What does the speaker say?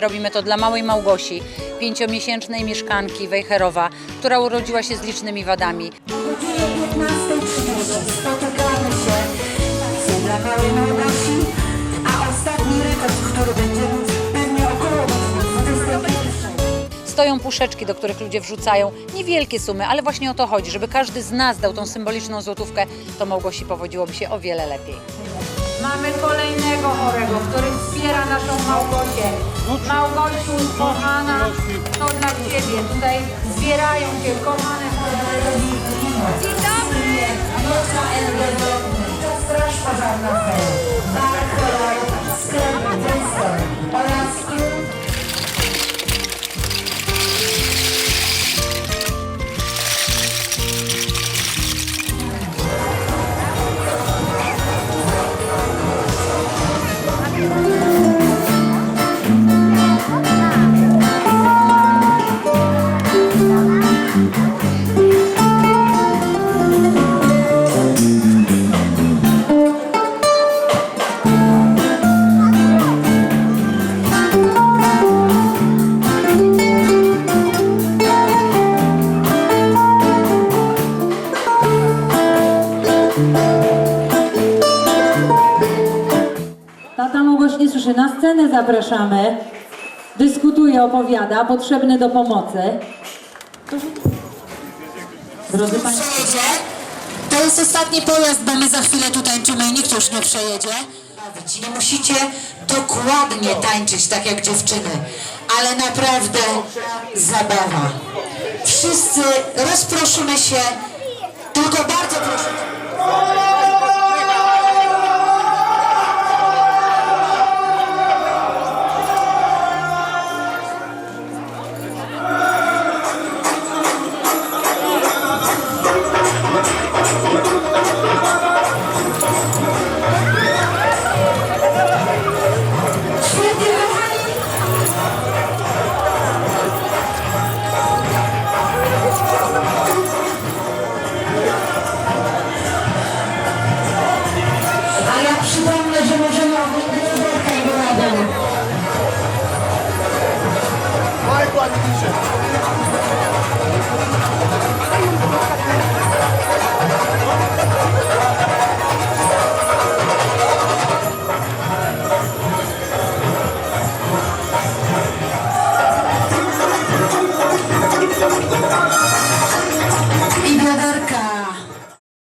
Robimy to dla małej Małgosi, pięciomiesięcznej mieszkanki Wejherowa, która urodziła się z licznymi wadami. O godzinie 15.30 spotykamy się dla małej Małgosi, a ostatni rekord, który będzie pewnie około godziny 21. Stoją puszeczki, do których ludzie wrzucają niewielkie sumy, ale właśnie o to chodzi, żeby każdy z nas dał tą symboliczną złotówkę, to Małgosi powodziłoby się o wiele lepiej. Mamy kolejnego chorego, który wspiera naszą Małgosię. Małgosiu, kochana, to dla Ciebie. Tutaj zbierają Cię, kochane. Dzień dobry! Straż Pożarna Małgoś nie słyszy. Na scenę zapraszamy. Dyskutuje, opowiada, potrzebny do pomocy. Drodzy Państwo. To jest ostatni pojazd, bo my za chwilę tu tańczymy i nikt już nie przejedzie. Nie musicie dokładnie tańczyć tak jak dziewczyny, ale naprawdę zabawa. Wszyscy rozproszymy się, tylko bardzo